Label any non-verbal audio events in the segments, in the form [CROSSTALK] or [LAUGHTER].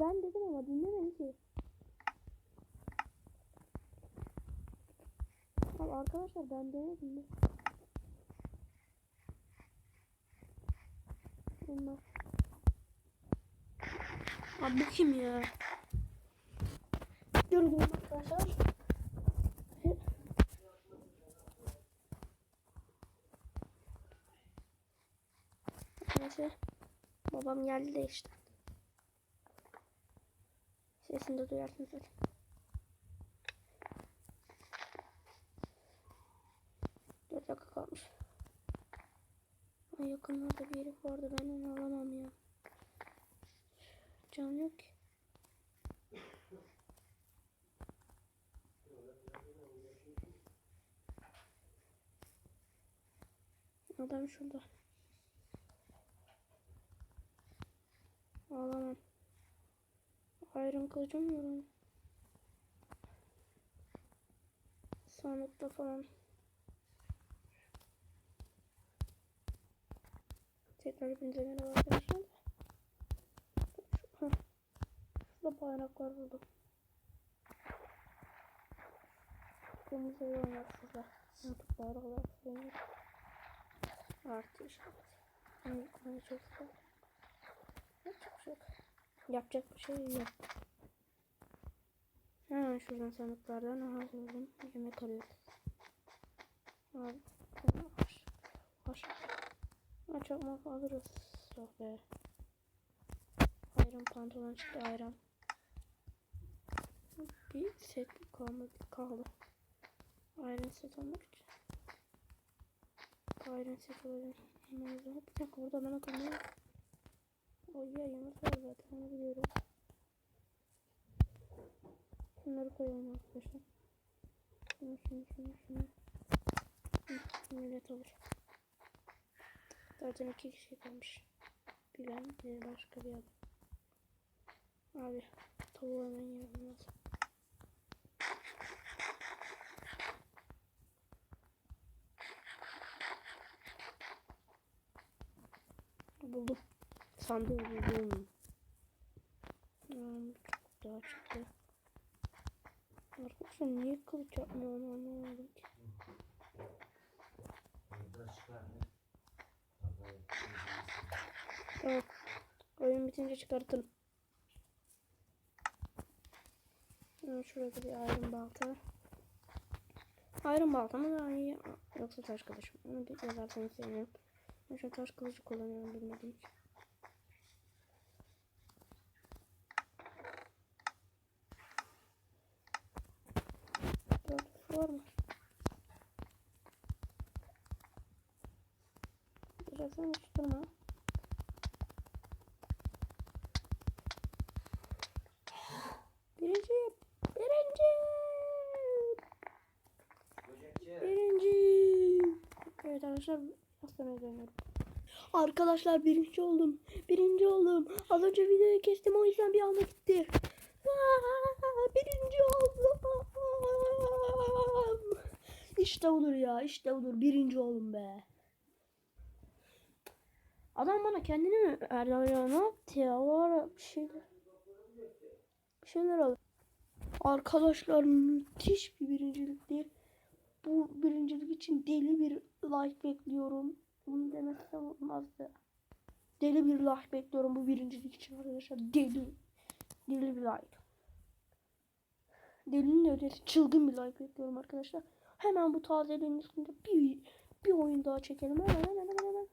ben dedim ama dinlemedi ki. Abi arkadaşlar ben denedim mi? Abi bu kim ya? Yoruldum arkadaşlar. Neyse. Babam geldi de işte. Sesini de duyarsınız zaten. Dört dakika kalmış. Ay yakınlarda bir herif vardı ben onu alamam ya. Can yok ki. Adam şurada. Alamam. Ayrım kılıcım yok ama. Falan. Tekrar hepinize merhaba arkadaşlar. Şurada bayraklar buldum. Kırmızı var şurada. Artık bayraklar kullanıyor. Artı işaret. Hani, çok güzel. Bir şey yok. Yapacak bir şey yok. Hemen şuradan sandıklardan aha buldum. Yemek arıyorum. Abi. Hoş. Hoş. Ha, çakmak alırız. Yok be. Ayran pantolon çıktı ayran. Bir set kalmadı. Kaldı. Ayran set almak için. Ayran set. Hemen Bir dakika burada bana kalmıyor. O yayımız var zaten biliyorum. Şunları koyalım arkadaşlar. Şunu şunu şunu şunu. Millet olur. Zaten iki kişi kalmış. Bir ben bir başka bir adam. Abi tavuğu hemen yiyelim lazım. Buldum. Sandığı buldum. Hmm, çok daha çıktı. Arkadaşlar niye kılıç yapmıyor onu anlamadım ki. Tamam. Oyun bitince çıkartın. Hmm, Şurada bir ayrım balta. Ayrım balta mı daha iyi yoksa taş kılıç mı? Onu bir yazarsanız sevinirim. Ben şu taş kılıcı kullanıyorum bilmediğim için. Dört var mı? Birazdan hiç. Birinci. Birinci. Birinci. Evet arkadaşlar hastaneye dönüyorum. Arkadaşlar birinci oldum. Birinci oldum. Az önce videoyu kestim o yüzden bir anda gitti. Aa, birinci oldum. İşte budur ya. işte budur. Birinci oldum be. Adam bana kendini mi ya? Ne yaptı ya? O ara bir şeyler. Bir şeyler oldu. Arkadaşlar müthiş bir birincilik değil. Bu birincilik için deli bir like bekliyorum. Bunu demezsem olmazdı. Deli bir like bekliyorum bu birincilik için arkadaşlar. Deli. Deli bir like. Delinin ötesi çılgın bir like bekliyorum arkadaşlar. Hemen bu tazeliğin üstünde bir, bir oyun daha çekelim. Hemen hemen hemen hemen.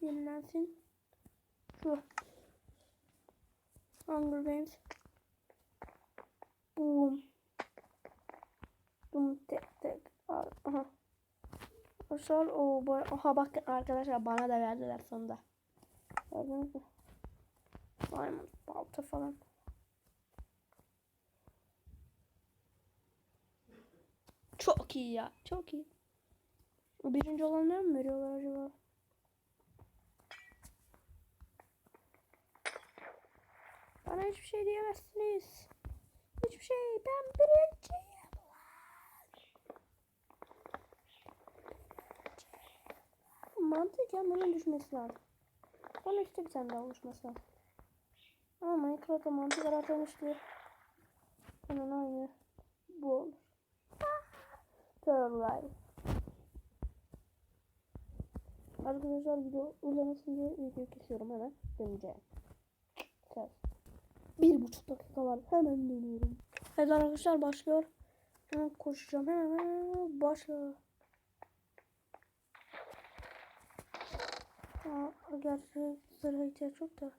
Yenilensin. Şu. Hunger Games. Boom. Boom tek tek. Aha. Arkadaşlar o boy. Aha bak arkadaşlar bana da verdiler sonunda. Gördünüz mü? Diamond balta falan. Çok iyi ya. Çok iyi. Birinci olanlara mı veriyorlar acaba? Bana hiçbir şey diyemezsiniz. Hiçbir şey. Ben birinciyim. Mantıken bunun düşmesi lazım. Sonra işte bir tane daha oluşması lazım. Ama Minecraft'ta mantık yaratılmıştı. Hemen aynı bu olur. Survive. Arkadaşlar video uzamasın diye video kesiyorum hemen döneceğim. Ses. Bir buçuk dakika var hemen dönüyorum. Evet arkadaşlar başlıyor. Hemen koşacağım hemen, başla. Aa, gerçi zırha ihtiyaç yok da.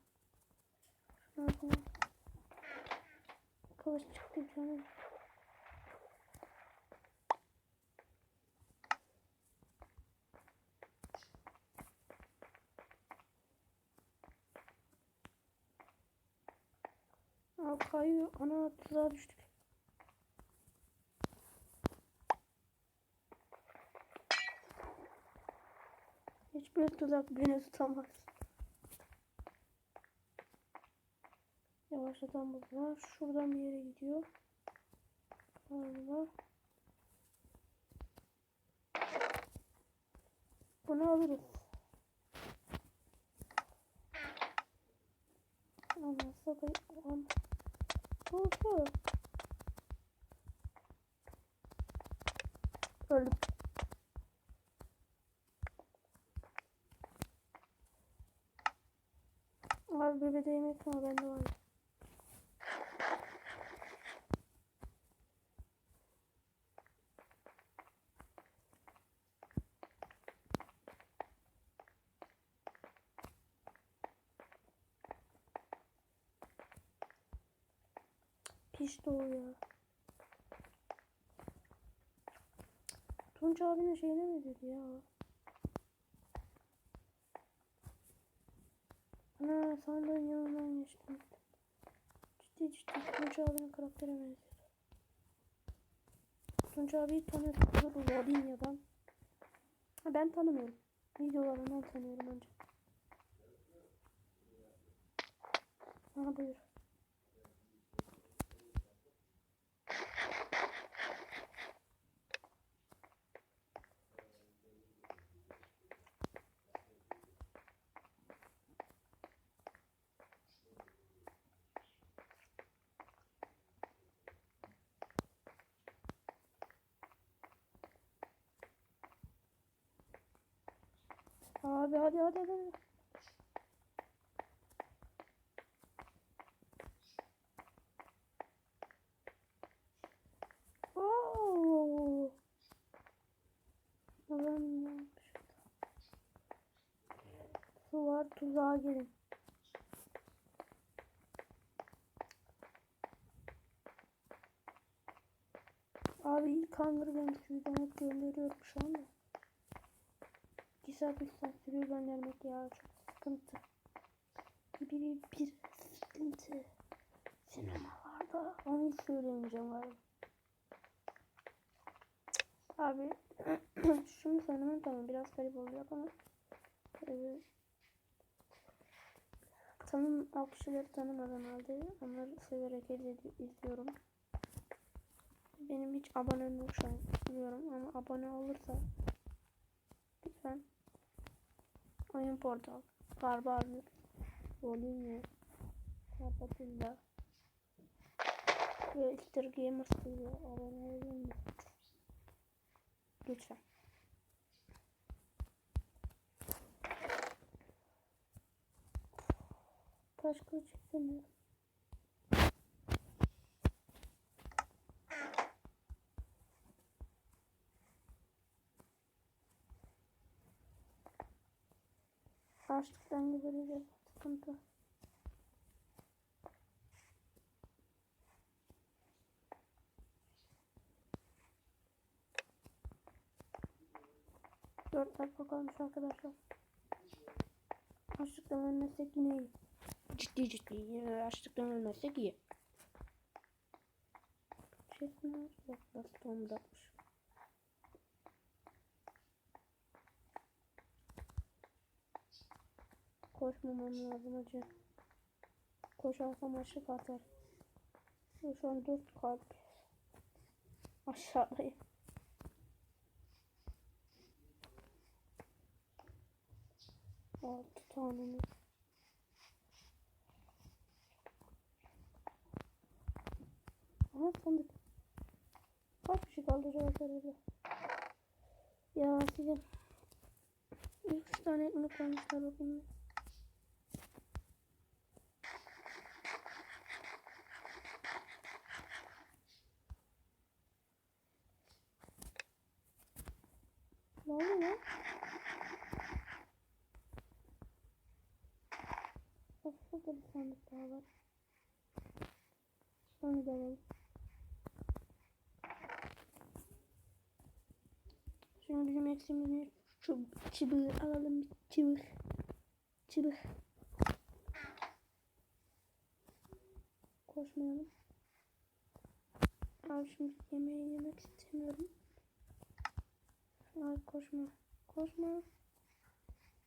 Şunu çıktı canım. Aa, kayıyor. Ana tuzağa düştük. Hiçbir tuzak beni tutamaz. Yavaşlatan var. Şuradan bir yere gidiyor. Galiba. Bunu alırız. Olmazsa da. Oho. Öldüm. Abi bebede yemek var bende var. Pişti o. Tunç abinin şeyine mi dedi ya? Ana sandığın yanından geçtim. Ciddi ciddi Tunç abinin karakterine benziyor. Tunç abiyi tanıyorsunuz Rodinia'dan. Ha ben tanımıyorum. Videolarından tanıyorum önce. Aha buyur. Abi hadi hadi hadi. Oo. Yapmış. Su var tuzağa gelin. Abi ilk Games videomu gönderiyorum şu anda. 2 saat 3 saat sürüyor göndermek ya çok sıkıntı. Bir, bir, bir sıkıntı. Sinemalarda onu hiç söyleyemeyeceğim galiba. Abi [CLEARS THROAT] şunu söylemem tamam biraz garip olacak ama e, tanım o tanımadan halde onları severek izliyorum. Benim hiç abonem yok şu an biliyorum ama abone olursa lütfen Oyun portal. Barbarlık. Bolivya. Kapatilla. Ve Easter Gamers TV. Abone misiniz? Lütfen. Taş kılıç Açlıktan gebereceğiz. Sıkıntı. Dört dakika kalmış arkadaşlar. Açlıktan ölmezsek yine iyi. Ciddi ciddi. Açlıktan ölmezsek iyi. Var. Yok baston bırakmış. Koşmamam lazım acı. Koşarsam açlık artar. Ve Şu an dört kalp. Aşağıdayım. Altı tane mi? sandık. Kaç kişi kaldı serverda? Ya size üç tane ekmek koymuşlar bakayım. Ne oluyor lan? Bak şurada bir sandık daha var. Alalım. Şimdi bizim eksiğimiz şu alalım. Çıbık. Çıbık. Koşmayalım. Abi şimdi yemeği yemek istemiyorum. Abi koşma. Koşma.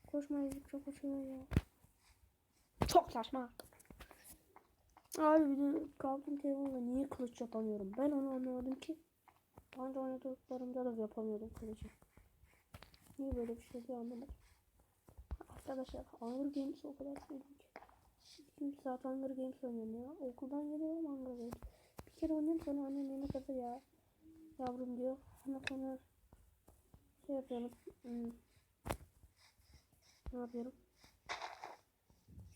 Koşma çok uçuyor ya. Çok saçma. Abi bir de Crafting Table'da niye kılıç yapamıyorum? Ben onu anlamadım ki. Daha oynadıklarımda da yapamıyordum kılıcı. Niye böyle bir şey anlamadım. Arkadaşlar Hunger Games o kadar sevdim ki. 2 saat Hunger Games oynuyorum ya. Okuldan geliyorum Hunger Games. Bir kere oynuyorum sonra annem yemek hazır ya. Yavrum diyor. Ondan sonra şey yapıyorum. Hmm. Ne yapıyorum?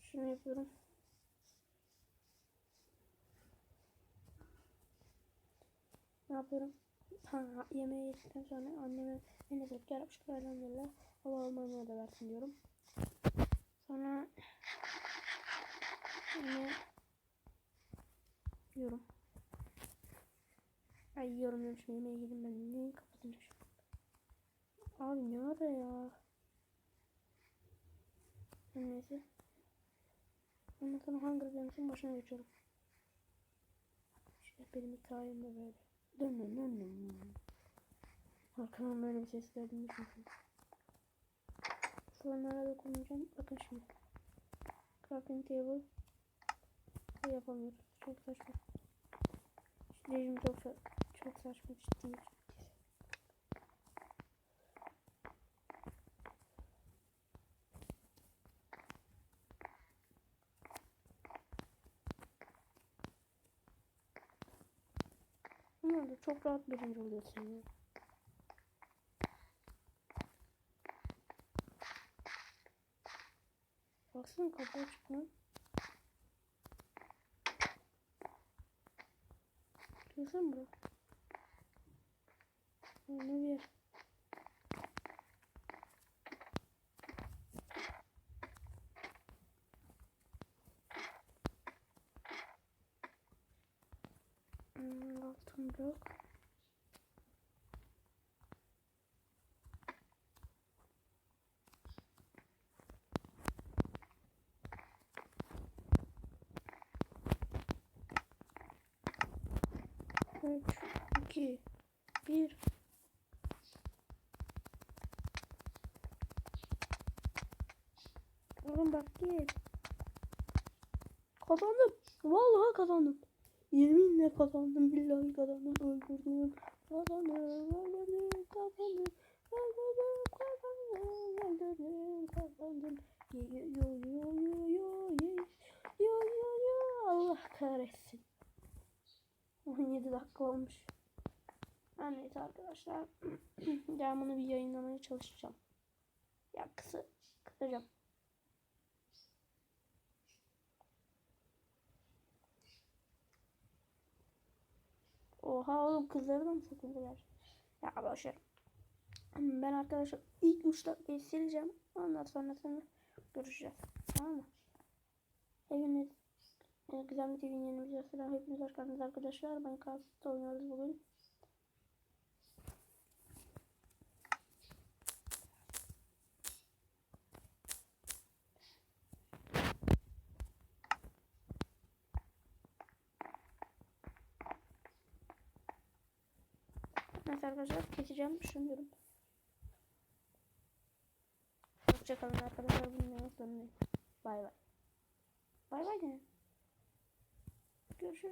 Şunu yapıyorum. Ne yapıyorum? Ha, yemeği yedikten sonra anneme eline sağlık yarapmışlar elhamdülillah. Allah olmamaya da versin diyorum. Sonra yine yiyorum. Ay yiyorum diyorum şimdi yemeği yedim ben. Neyi kapatınca şu Abi ne ara ya? Neyse. Ondan sonra Hunger Games'in başına geçiyorum. İşte benim hikayem de böyle. Dön dön dön dön. Arkadan böyle bir ses düşünüyorum. Sorunlara dokunmayacağım. Bakın şimdi. Crafting table. Şey yapamıyoruz. Çok saçma. Şu çok, çok saçma ciddi. Bunlar da çok rahat birinci oluyorsun ya. Baksana kapı açık lan. Görsene bura. Ne bir yer. Hmm, blok. Üç, iki, bir. Oğlum bak git. Kazandım. Vallahi kazandım. Yeminle kazandım billahi kazandım öldürdüm. Kazandım öldürdüm kazandım. Öldürdüm kazandım öldürdüm kazandım. Yo yo yo yo yo yo yo yo Allah kahretsin. 17 dakika olmuş. Her neyse arkadaşlar. [CLEARS THROAT] ben bunu bir yayınlamaya çalışacağım. Ya kısa kısacağım. Oha oğlum kızları da mı satıldılar? Ya boşver. Ben arkadaşlar ilk 3 dakikayı sileceğim. Ondan sonrasını görüşeceğiz. Tamam mı? Hepiniz e, Güzel TV'nin yeni videosuna selam. Hepiniz hoş geldiniz arkadaşlar. Minecraft oynuyoruz bugün. Neyse arkadaşlar keseceğim düşünüyorum. Hoşçakalın arkadaşlar. Bunun sonundayım. Bay bay. Bay bay ne? Görüşürüz.